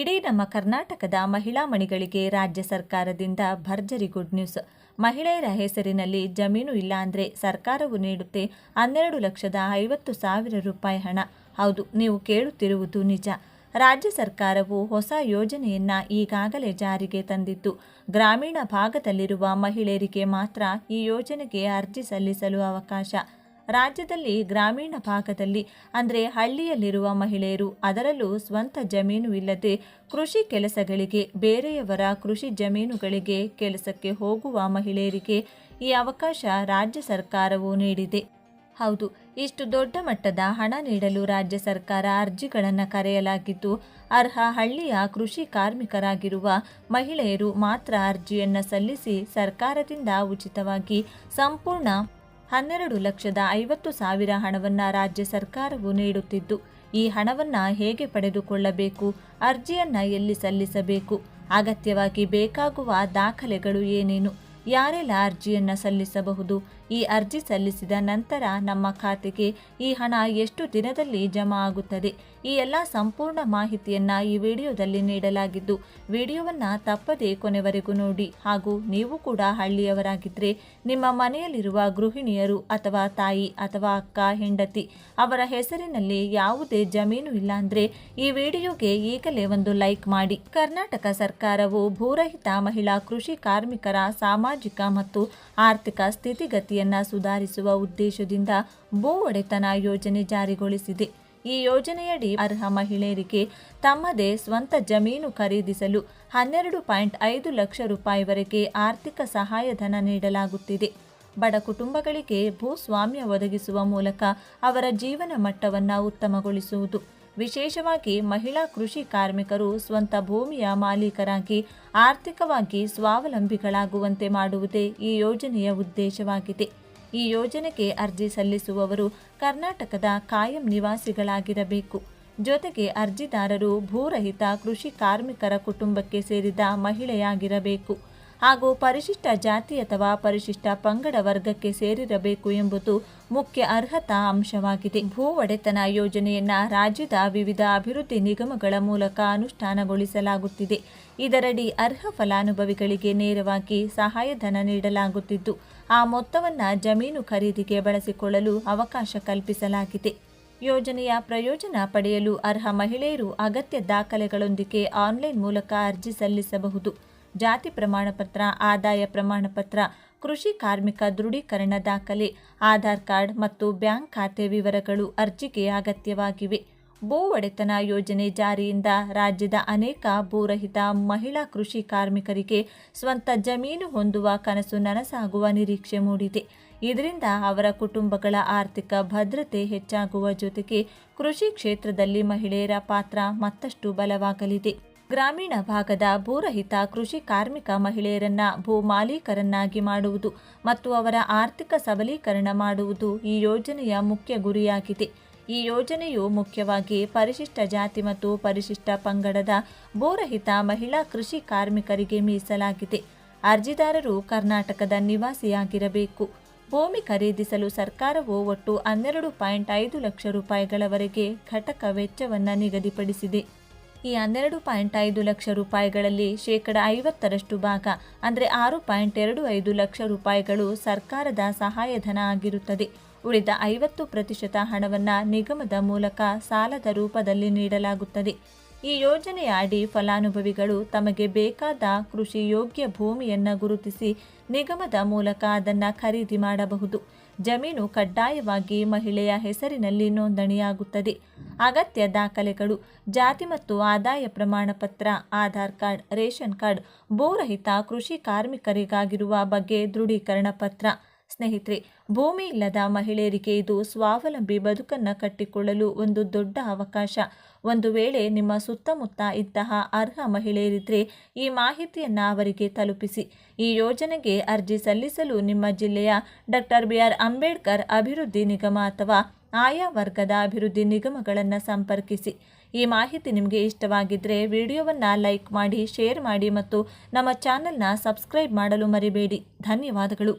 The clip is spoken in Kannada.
ಇಡೀ ನಮ್ಮ ಕರ್ನಾಟಕದ ಮಹಿಳಾ ಮಣಿಗಳಿಗೆ ರಾಜ್ಯ ಸರ್ಕಾರದಿಂದ ಭರ್ಜರಿ ಗುಡ್ ನ್ಯೂಸ್. ಮಹಿಳೆಯರ ಹೆಸರಿನಲ್ಲಿ ಜಮೀನು ಇಲ್ಲ ಅಂದರೆ ಸರ್ಕಾರವು ನೀಡುತ್ತೆ ಹನ್ನೆರಡು ಲಕ್ಷದ ಐವತ್ತು ಸಾವಿರ ರೂಪಾಯಿ ಹಣ. ಹೌದು, ನೀವು ಕೇಳುತ್ತಿರುವುದು ನಿಜ. ರಾಜ್ಯ ಸರ್ಕಾರವು ಹೊಸ ಯೋಜನೆಯನ್ನ ಈಗಾಗಲೇ ಜಾರಿಗೆ ತಂದಿದ್ದು, ಗ್ರಾಮೀಣ ಭಾಗದಲ್ಲಿರುವ ಮಹಿಳೆಯರಿಗೆ ಮಾತ್ರ ಈ ಯೋಜನೆಗೆ ಅರ್ಜಿ ಸಲ್ಲಿಸಲು ಅವಕಾಶ. ರಾಜ್ಯದಲ್ಲಿ ಗ್ರಾಮೀಣ ಭಾಗದಲ್ಲಿ, ಅಂದರೆ ಹಳ್ಳಿಯಲ್ಲಿರುವ ಮಹಿಳೆಯರು, ಅದರಲ್ಲೂ ಸ್ವಂತ ಜಮೀನು ಇಲ್ಲದೆ ಕೃಷಿ ಕೆಲಸಗಳಿಗೆ, ಬೇರೆಯವರ ಕೃಷಿ ಜಮೀನುಗಳಿಗೆ ಕೆಲಸಕ್ಕೆ ಹೋಗುವ ಮಹಿಳೆಯರಿಗೆ ಈ ಅವಕಾಶ ರಾಜ್ಯ ಸರ್ಕಾರವು ನೀಡಿದೆ. ಹೌದು, ಇಷ್ಟು ದೊಡ್ಡ ಮಟ್ಟದ ಹಣ ನೀಡಲು ರಾಜ್ಯ ಸರ್ಕಾರ ಅರ್ಜಿಗಳನ್ನು ಕರೆಯಲಾಗಿದ್ದು, ಅರ್ಹ ಹಳ್ಳಿಯ ಕೃಷಿ ಕಾರ್ಮಿಕರಾಗಿರುವ ಮಹಿಳೆಯರು ಮಾತ್ರ ಅರ್ಜಿಯನ್ನು ಸಲ್ಲಿಸಿ ಸರ್ಕಾರದಿಂದ ಉಚಿತವಾಗಿ ಸಂಪೂರ್ಣ ಹನ್ನೆರಡು ಲಕ್ಷದ ಐವತ್ತು ಸಾವಿರ ಹಣವನ್ನು ರಾಜ್ಯ ಸರ್ಕಾರವು ನೀಡುತ್ತಿದ್ದು, ಈ ಹಣವನ್ನು ಹೇಗೆ ಪಡೆದುಕೊಳ್ಳಬೇಕು, ಅರ್ಜಿಯನ್ನು ಎಲ್ಲಿ ಸಲ್ಲಿಸಬೇಕು, ಅಗತ್ಯವಾಗಿ ಬೇಕಾಗುವ ದಾಖಲೆಗಳು ಏನೇನು, ಯಾರೆಲ್ಲ ಅರ್ಜಿಯನ್ನು ಸಲ್ಲಿಸಬಹುದು ಈ ಅರ್ಜಿ ಸಲ್ಲಿಸಿದ ನಂತರ ನಮ್ಮ ಖಾತೆಗೆ ಈ ಹಣ ಎಷ್ಟು ದಿನದಲ್ಲಿ ಜಮಾ ಆಗುತ್ತದೆ? ಈ ಎಲ್ಲ ಸಂಪೂರ್ಣ ಮಾಹಿತಿಯನ್ನ ಈ ವಿಡಿಯೋದಲ್ಲಿ ನೀಡಲಾಗಿದ್ದು, ವಿಡಿಯೋವನ್ನ ತಪ್ಪದೇ ಕೊನೆವರೆಗೂ ನೋಡಿ ಹಾಗೂ ನೀವು ಕೂಡ ಹಳ್ಳಿಯವರಾಗಿದ್ದರೆ ನಿಮ್ಮ ಮನೆಯಲ್ಲಿರುವ ಗೃಹಿಣಿಯರು ಅಥವಾ ತಾಯಿ ಅಥವಾ ಅಕ್ಕ, ಹೆಂಡತಿ ಅವರ ಹೆಸರಿನಲ್ಲಿ ಯಾವುದೇ ಜಮೀನು ಇಲ್ಲ ಅಂದ್ರೆ ಈ ವಿಡಿಯೋಗೆ ಈಗಲೇ ಒಂದು ಲೈಕ್ ಮಾಡಿ. ಕರ್ನಾಟಕ ಸರ್ಕಾರವು ಭೂರಹಿತ ಮಹಿಳಾ ಕೃಷಿ ಕಾರ್ಮಿಕರ ಸಾಮಾಜಿಕ ಮತ್ತು ಆರ್ಥಿಕ ಸ್ಥಿತಿಗತಿಯನ್ನ ಸುಧಾರಿಸುವ ಉದ್ದೇಶದಿಂದ ಭೂ ಒಡೆತನ ಯೋಜನೆ ಜಾರಿಗೊಳಿಸಿದೆ. ಈ ಯೋಜನೆಯಡಿ ಅರ್ಹ ಮಹಿಳೆಯರಿಗೆ ತಮ್ಮದೇ ಸ್ವಂತ ಜಮೀನು ಖರೀದಿಸಲು ಹನ್ನೆರಡು ಪಾಯಿಂಟ್ ಐದು ಲಕ್ಷ ರೂಪಾಯಿವರೆಗೆ ಆರ್ಥಿಕ ಸಹಾಯಧನ ನೀಡಲಾಗುತ್ತಿದೆ. ಬಡ ಕುಟುಂಬಗಳಿಗೆ ಭೂಸ್ವಾಮ್ಯ ಒದಗಿಸುವ ಮೂಲಕ ಅವರ ಜೀವನ ಮಟ್ಟವನ್ನು ಉತ್ತಮಗೊಳಿಸುವುದು. ವಿಶೇಷವಾಗಿ ಮಹಿಳಾ ಕೃಷಿ ಕಾರ್ಮಿಕರು ಸ್ವಂತ ಭೂಮಿಯ ಮಾಲೀಕರಾಗಿ, ಆರ್ಥಿಕವಾಗಿ ಸ್ವಾವಲಂಬಿಗಳಾಗುವಂತೆ ಮಾಡುವುದೇ ಈ ಯೋಜನೆಯ ಉದ್ದೇಶವಾಗಿದೆ. ಈ ಯೋಜನೆಗೆ ಅರ್ಜಿ ಸಲ್ಲಿಸುವವರು ಕರ್ನಾಟಕದ ಕಾಯಂ ನಿವಾಸಿಗಳಾಗಿರಬೇಕು. ಜೊತೆಗೆ ಅರ್ಜಿದಾರರು ಭೂರಹಿತ ಕೃಷಿ ಕಾರ್ಮಿಕರ ಕುಟುಂಬಕ್ಕೆ ಸೇರಿದ ಮಹಿಳೆಯಾಗಿರಬೇಕು. ಹಾಗೂ ಪರಿಶಿಷ್ಟ ಜಾತಿ ಅಥವಾ ಪರಿಶಿಷ್ಟ ಪಂಗಡ ವರ್ಗಕ್ಕೆ ಸೇರಿರಬೇಕು ಎಂಬುದು ಮುಖ್ಯ ಅರ್ಹತಾ ಅಂಶವಾಗಿದೆ. ಭೂ ಒಡೆತನ ಯೋಜನೆಯನ್ನು ರಾಜ್ಯದ ವಿವಿಧ ಅಭಿವೃದ್ಧಿ ನಿಗಮಗಳ ಮೂಲಕ ಅನುಷ್ಠಾನಗೊಳಿಸಲಾಗುತ್ತಿದೆ. ಇದರಡಿ ಅರ್ಹ ಫಲಾನುಭವಿಗಳಿಗೆ ನೇರವಾಗಿ ಸಹಾಯಧನ ನೀಡಲಾಗುತ್ತಿದ್ದು, ಆ ಮೊತ್ತವನ್ನು ಜಮೀನು ಖರೀದಿಗೆ ಬಳಸಿಕೊಳ್ಳಲು ಅವಕಾಶ ಕಲ್ಪಿಸಲಾಗಿದೆ. ಯೋಜನೆಯ ಪ್ರಯೋಜನ ಪಡೆಯಲು ಅರ್ಹ ಮಹಿಳೆಯರು ಅಗತ್ಯ ದಾಖಲೆಗಳೊಂದಿಗೆ ಆನ್ಲೈನ್ ಮೂಲಕ ಅರ್ಜಿ ಸಲ್ಲಿಸಬಹುದು. ಜಾತಿ ಪ್ರಮಾಣಪತ್ರ, ಆದಾಯ ಪ್ರಮಾಣಪತ್ರ, ಕೃಷಿ ಕಾರ್ಮಿಕ ದೃಢೀಕರಣ ದಾಖಲೆ, ಆಧಾರ್ ಕಾರ್ಡ್ ಮತ್ತು ಬ್ಯಾಂಕ್ ಖಾತೆ ವಿವರಗಳು ಅರ್ಜಿಗೆ ಅಗತ್ಯವಾಗಿವೆ ಭೂ ಒಡೆತನ ಯೋಜನೆ ಜಾರಿಯಿಂದ ರಾಜ್ಯದ ಅನೇಕ ಭೂರಹಿತ ಮಹಿಳಾ ಕೃಷಿ ಕಾರ್ಮಿಕರಿಗೆ ಸ್ವಂತ ಜಮೀನು ಹೊಂದುವ ಕನಸು ನನಸಾಗುವ ನಿರೀಕ್ಷೆ ಮೂಡಿದೆ. ಇದರಿಂದ ಅವರ ಕುಟುಂಬಗಳ ಆರ್ಥಿಕ ಭದ್ರತೆ ಹೆಚ್ಚಾಗುವ ಜೊತೆಗೆ ಕೃಷಿ ಕ್ಷೇತ್ರದಲ್ಲಿ ಮಹಿಳೆಯರ ಪಾತ್ರ ಮತ್ತಷ್ಟು ಬಲವಾಗಲಿದೆ. ಗ್ರಾಮೀಣ ಭಾಗದ ಭೂರಹಿತ ಕೃಷಿ ಕಾರ್ಮಿಕ ಮಹಿಳೆಯರನ್ನ ಭೂ ಮಾಲೀಕರನ್ನಾಗಿ ಮಾಡುವುದು ಮತ್ತು ಅವರ ಆರ್ಥಿಕ ಸಬಲೀಕರಣ ಮಾಡುವುದು ಈ ಯೋಜನೆಯ ಮುಖ್ಯ ಗುರಿಯಾಗಿದೆ. ಈ ಯೋಜನೆಯು ಮುಖ್ಯವಾಗಿ ಪರಿಶಿಷ್ಟ ಜಾತಿ ಮತ್ತು ಪರಿಶಿಷ್ಟ ಪಂಗಡದ ಭೂರಹಿತ ಮಹಿಳಾ ಕೃಷಿ ಕಾರ್ಮಿಕರಿಗೆ ಮೀಸಲಾಗಿದೆ. ಅರ್ಜಿದಾರರು ಕರ್ನಾಟಕದ ನಿವಾಸಿಯಾಗಿರಬೇಕು. ಭೂಮಿ ಖರೀದಿಸಲು ಸರ್ಕಾರವು ಒಟ್ಟು ಹನ್ನೆರಡು ಪಾಯಿಂಟ್ ಐದು ಲಕ್ಷ ರೂಪಾಯಿಗಳವರೆಗೆ ಘಟಕ ವೆಚ್ಚವನ್ನು ನಿಗದಿಪಡಿಸಿದೆ. ಈ ಹನ್ನೆರಡು ಪಾಯಿಂಟ್ ಐದು ಲಕ್ಷ ರೂಪಾಯಿಗಳಲ್ಲಿ ಶೇಕಡ ಐವತ್ತರಷ್ಟು ಭಾಗ, ಅಂದರೆ ಆರು ಪಾಯಿಂಟ್ ಎರಡು ಐದು ಲಕ್ಷ ರೂಪಾಯಿಗಳು ಸರ್ಕಾರದ ಸಹಾಯಧನ ಆಗಿರುತ್ತದೆ. ಉಳಿದ ಐವತ್ತು ಪ್ರತಿಶತ ಹಣವನ್ನು ನಿಗಮದ ಮೂಲಕ ಸಾಲದ ರೂಪದಲ್ಲಿ ನೀಡಲಾಗುತ್ತದೆ. ಈ ಯೋಜನೆಯ ಅಡಿ ಫಲಾನುಭವಿಗಳು ತಮಗೆ ಬೇಕಾದ ಕೃಷಿ ಯೋಗ್ಯ ಭೂಮಿಯನ್ನು ಗುರುತಿಸಿ ನಿಗಮದ ಮೂಲಕ ಅದನ್ನು ಖರೀದಿ ಮಾಡಬಹುದು. ಜಮೀನು ಕಡ್ಡಾಯವಾಗಿ ಮಹಿಳೆಯ ಹೆಸರಿನಲ್ಲಿ ನೋಂದಣಿಯಾಗುತ್ತದೆ. ಅಗತ್ಯ ದಾಖಲೆಗಳು, ಜಾತಿ ಮತ್ತು ಆದಾಯ ಪ್ರಮಾಣ ಪತ್ರ, ಆಧಾರ್ ಕಾರ್ಡ್, ರೇಷನ್ ಕಾರ್ಡ್ ಭೂರಹಿತ ಕೃಷಿ ಕಾರ್ಮಿಕರಿಗಾಗಿರುವ ಬಗ್ಗೆ ದೃಢೀಕರಣ ಪತ್ರ ಸ್ನೇಹಿತರೆ, ಭೂಮಿ ಇಲ್ಲದ ಮಹಿಳೆಯರಿಗೆ ಇದು ಸ್ವಾವಲಂಬಿ ಬದುಕನ್ನು ಕಟ್ಟಿಕೊಳ್ಳಲು ಒಂದು ದೊಡ್ಡ ಅವಕಾಶ. ಒಂದು ವೇಳೆ ನಿಮ್ಮ ಸುತ್ತಮುತ್ತ ಇಂತಹ ಅರ್ಹ ಮಹಿಳೆಯರಿದ್ದರೆ ಈ ಮಾಹಿತಿಯನ್ನು ಅವರಿಗೆ ತಲುಪಿಸಿ. ಈ ಯೋಜನೆಗೆ ಅರ್ಜಿ ಸಲ್ಲಿಸಲು ನಿಮ್ಮ ಜಿಲ್ಲೆಯ ಡಾಕ್ಟರ್ ಬಿ ಆರ್ ಅಂಬೇಡ್ಕರ್ ಅಭಿವೃದ್ಧಿ ನಿಗಮ ಅಥವಾ ಆಯಾ ವರ್ಗದ ಅಭಿವೃದ್ಧಿ ನಿಗಮಗಳನ್ನು ಸಂಪರ್ಕಿಸಿ. ಈ ಮಾಹಿತಿ ನಿಮಗೆ ಇಷ್ಟವಾಗಿದ್ದರೆ ವಿಡಿಯೋವನ್ನು ಲೈಕ್ ಮಾಡಿ, ಶೇರ್ ಮಾಡಿ ಮತ್ತು ನಮ್ಮ ಚಾನಲ್ನ ಸಬ್ಸ್ಕ್ರೈಬ್ ಮಾಡಲು ಮರಿಬೇಡಿ. ಧನ್ಯವಾದಗಳು.